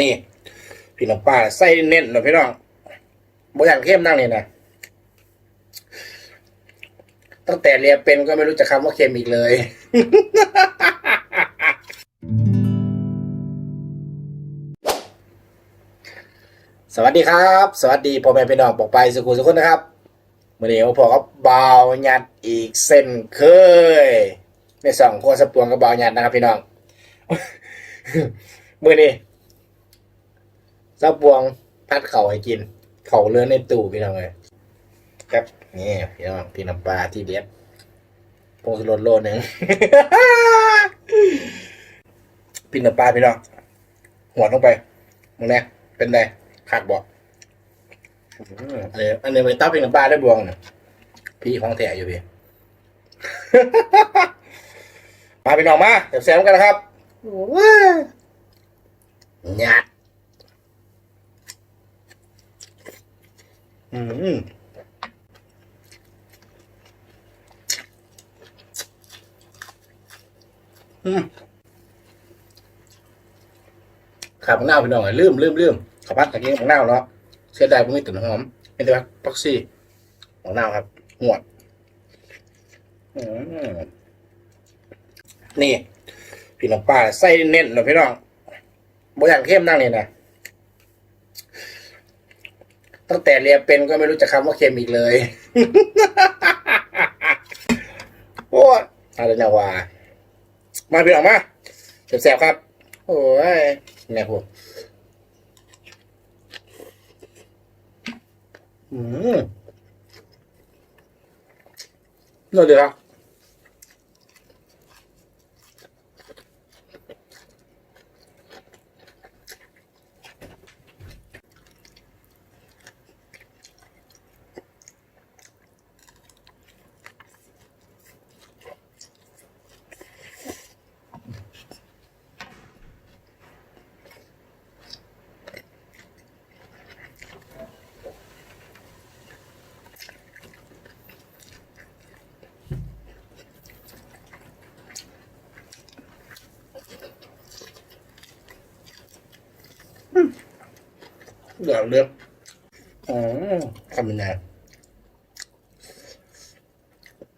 นี่พี่น้องป้าใส่เน้นนะพี่น้องบอย่างเข้มนั่งนี่นะตั้งแต่เรียนเป็นก็ไม่รู้จักคำว่าเค็มอีกเลยสวัสดีครับ สวัสดีพ่อแม่พี่น้องปอกไปสุขุสุขคนนะครับเมื่อเนี้พอกับเบาหยัดอีกเส้นเคยในสองคนสปวงกับเบาหยัดนะครับพี่น้องมื่อนี้ สปวงพัดเข่าให้กิน เข่าเลื่อนในตู้พี่น้องเลยครับนี่พี่น้องพี่น้ำปลาที่เด็ดพงสรดโลหนึ่งพี่น้ำปลาพี่น้องหัวลงไปมึงเนี่ยเป็นไงขาดบอกอันนี้อันนี้ไปต้าพี่น้ำปลาได้บวงนะพี่ของแถอยู่พี่มาพี่น้องมาเดี๋ยวแซมกันนะครับหยัด อืมขาบังหน้าวพี่น้อยลืมลืมลืมข้าวผัดตะกี้บังหน้าวเนาะเสียดายผมไม่ตื่นหอมเป็นตัวปักซี่บังหน้าวครับหวดนี่ พี่น้องป้าใส่เน้นเนะพี่น้องบ่อย่างเข้มนั่งนี่นะ ตั้งแต่เรียนเป็นก็ไม่รู้จักคำว่าเค็มอีกเลยโอ้อะไรนะวะมาพี่น้องมาแสบๆครับ โอ้ยเนี่พวกอืมนี่เดี๋ยวครับ เดี๋ยวเลือกอ๋อทำยังไง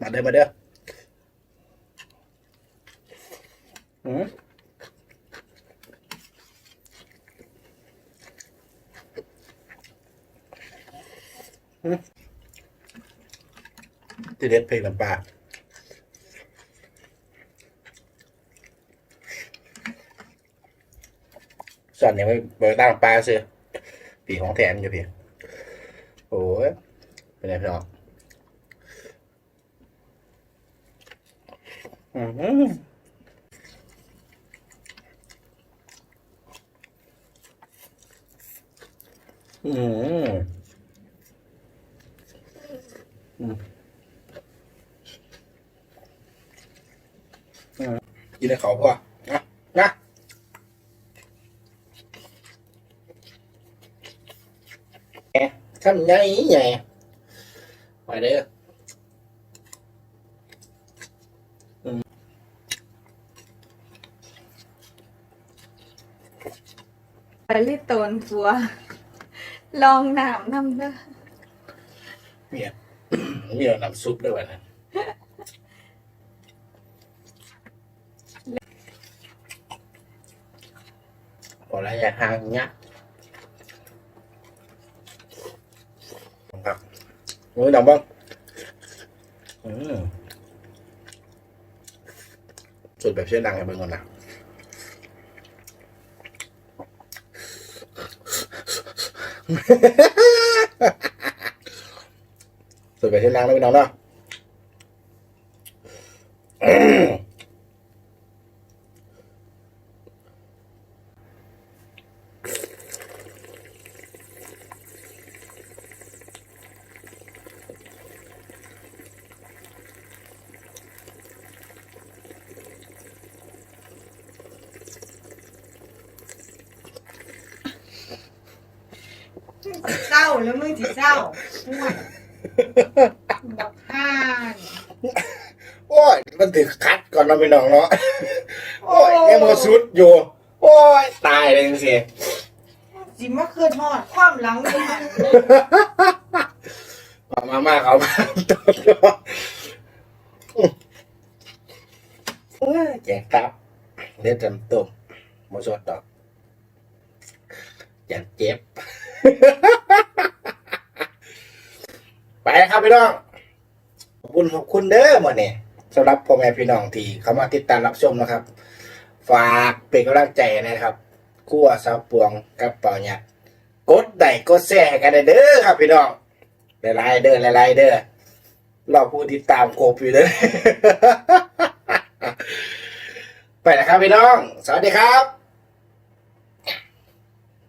มาเด้อมาเด้ออืมอืมทีเด็ดเพลงลำปลาส่วนเนี่ยไม่เบิกตั้งปลาซื้อ ปีของแถมอยู่พี่โอ้ยเป็นไงพี่น้องอืมอืมอืมอืมกินในเขาพ่อนะนะ ทำไงไงไปเด้อไปรีบโตนฟัว ลองหนามนำเด้อเนี่ยมีเราน้ำซุปด้วยวะนะพอแล้วอย่าห่างเงี้ยครับ มือดำบ้างอืมสุดแบบเชื่อดังให้เบิ่งก่อนนะสุดแบบเชื่อดังแล้วพี่น้องเนาะ แล้วมึงสิเศร้าห่วยบอกห่านโอ้ย มันถึงคัดก่อนเนาะพี่น้องเนาะ โอ้ยยังมาสุดอยู่ โอ้ย ตายเลยสิสิมาคืนทอดความหลังอยู่ค่ะมามามาเขามาต่อต่อเอ้ยแจกตับเลือดจำตุ่มโมสดดอกอย่าเจ็บ ไปครับพี่น้องขอบคุณขอบคุณเด้อหมดเนี่ยสำหรับพ่อแม่พี่น้องที่เข้ามาติดตามรับชมนะครับ ฝากเป็นกำลังใจนะครับคั่วสาวปวงกับเป่าเนี่ยกดไลค์กดแชร์กันเด้อครับพี่น้องหลายๆเด้อหลายๆเด้อรอผู้ติดตามโคบอยู่เด้อไปนะครับพี่น้อง สวัสดีครับ